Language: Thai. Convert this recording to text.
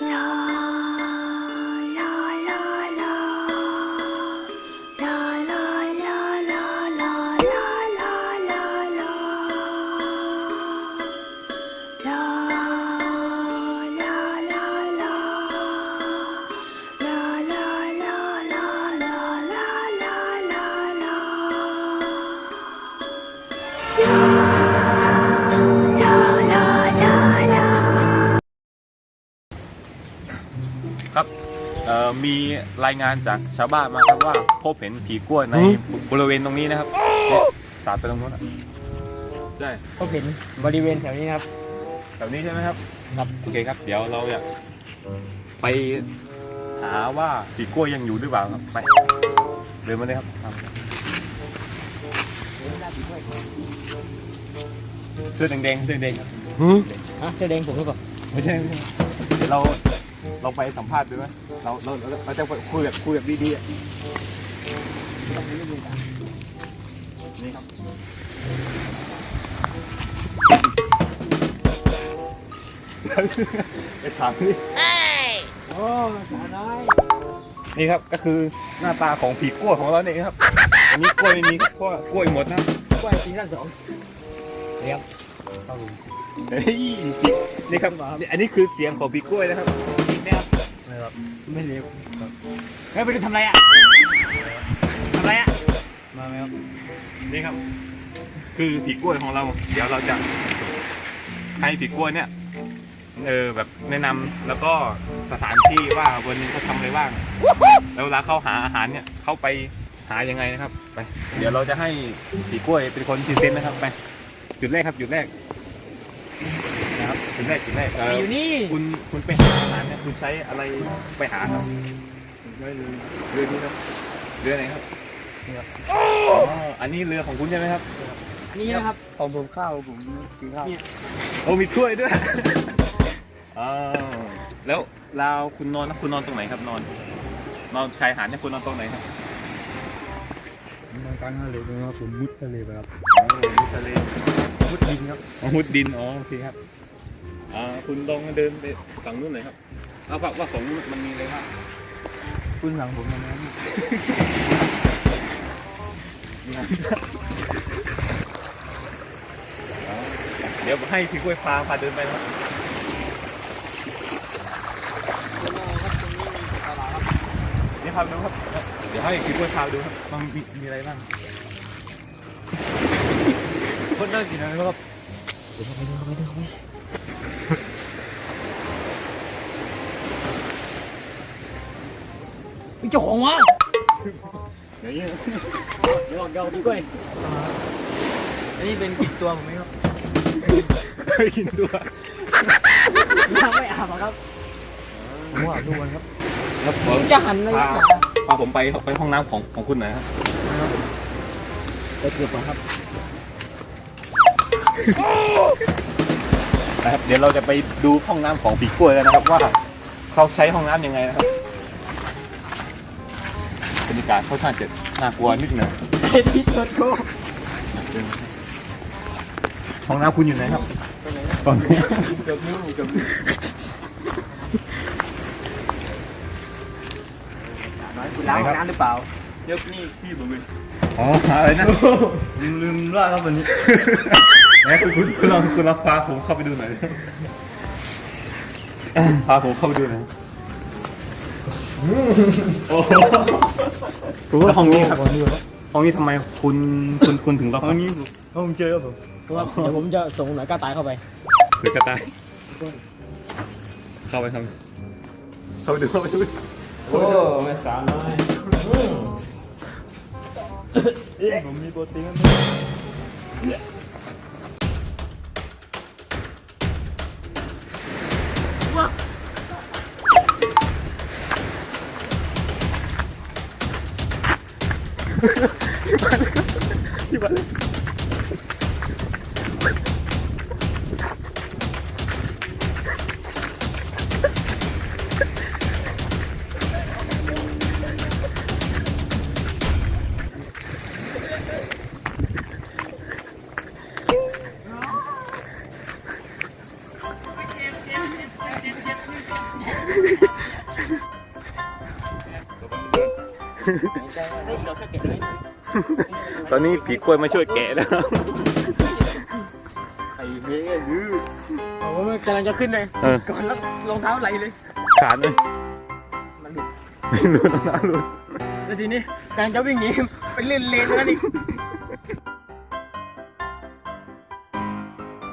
ครั เอ่อมีรายงานจากชาวบ้านมาครับว่าพบเห็นผีกล้วยในบริเวณตรงนี้นะครับเนี่ยสาดไปตรงนู้นอะใช่ก็เห็นบริเวณแถวนี้นะครับ แถวนี้ใช่ไหมครับ ครับ โอเคครับ เดี๋ยวเราอยากไปหาว่าผีกล้วยยังอยู่หรือเปล่าครับ ไป เดินมาเลยครับครับเสื้อแดงๆเสื้อแดงครับ ฮะเสื้อแดงผมหรือเปล่าไม่ใช่ไม่ใช่เดี๋ยวเรา เราไปสัมภาษณ์ดูไหมเราเราเราเราจะคุยแบบคุยแบบดีๆอะนี่ครับไปถามนี่โอ้สาวน้อยนี่ครับก็คือหน้าตาของผีกล้วยของเราเนี่ยครับ อันนี้กล้วยไม่มีครับเพราะว่ากล้วยหมดนะครับกล้วยซีซั่นสองเรียบเฮ้ยนี่ครับนี่อันนี้คือเสียงของผีกล้วยนะครับจริงนะ ครับไม่เรียบเฮ้ยไปดูทำอะไรอะทำอะไรอะมาไหมครับนี่ครับ คือผีกล้วยของเรา เดี๋ยวเราจะให้ผีกล้วยเนี่ยเออแบบแนะนำแล้วก็สถานที่ว่าวันนี้เขาทำอะไรบ้างแล้วเวลาเขาหาอาหารเนี่ยเขาไปหายังไงนะครับไป เดี๋ยวเราจะให้ผีกล้วยเป็นคนพรีเซนต์นะครับไป จุดแรกครับจุดแรก นะครับจุดแรกจุดแรกเอออยู่นี่ คุณคุณไปหาอาหารเนี่ยคุณใช้อะไรไปหาครับเรือเรือนี้ครับเรือไหนครับนี่ครับอ๋ออันนี้เรือของคุณใช่ไหมครับนี่นะครับของผมข้าวผมกินข้าวโอ้มีถ้วยด้วยอ๋อแล้วเราวคุณนอนนะคุณนอนตรงไหนครับนอนนอนชายหาดเนี่ยคุณนอนตรงไหนครับนอนกลางทะเลตรงนี้ครับผมมุดทะเลไปครับอ๋อมุดทะเลมุดดินครับอ๋อมุดดินอ๋อโอเคครับ อ่าคุณลองเดินไปฝั่งนู้นหน่อยครับเอาว่าว่าฝั่งนู้นมันมีอะไรบ้างคุณหลังผมนะอ๋อเดี๋ยวให้พี่กล้วยพาพาเดินไปนะครับนี่พาไปดูครับ เดี๋ยวให้พี่กล้วยพาไปดูครับมันมีมีอะไรบ้างคนน่ากินอะไรครับมีเจ้าของวะเดี๋ยวนี้หลอกเยาดีกล้วยอันนี้เป็นกินตัวผมไหมครับเคยกินตัวน้ำไม่อาบอะครับผมว่าดูกันครับครับผผมมจะหันเลยพาพาผมไปไปห้องน้ำของของคุณหน่อยครับไปเกือบครับนะครับ เดี๋ยวเราจะไปดูห้องน้ำของปีกล้วยกันนะครับว่าเขาใช้ห้องน้ำยังไงนะครับ บรรยากาศค่อนข้างจะน่ากลัวนิดหนึ่งเฮ็ดที่ตัวโตห้องน้ำคุณอยู่ไหนครับตอนนี้เกือบนิ้วเกือบนิ้วคุณล้างห้องน้ำหรือเปล่าเดี๋ยวนี่พี่ผมเลยอ๋ออะไรนะผมลืมล่าครับวันนี้ไหนคุณคุณคุณลองคุณลองพาผมเข้าไปดูหน่อยดิพาผมเข้าไปดูหน่อย โอ้โหแล้วห้องนี้ครับก่อนดีกว่าครับห้องนี้ทำไมคุณคุณคุณถึงล็อกห้องนี้ผมห้องเจอครับผมเพราะว่าเดี๋ยวผมจะส่งหน่วยกล้าตายเข้าไปหรือกระต่ายเข้าไปทำเข้าไปดูเข้าไปดูโอ้ไม่สาวน้อยผมมีโปรตีน ครับเตอนนี้ผีกล้วยมาช่วยแกะแล้วไอ้เบ้ยืดโอ้ยกำลังจะขึ้นเลยเออก่อนแล้วรองเท้าไหลเลย ขาดเลยมันหลุดไม่รู้น้ำหลุดแล้วทีนี้กำลังจะวิ่งหนีไปเล่นเลนแล้วนี่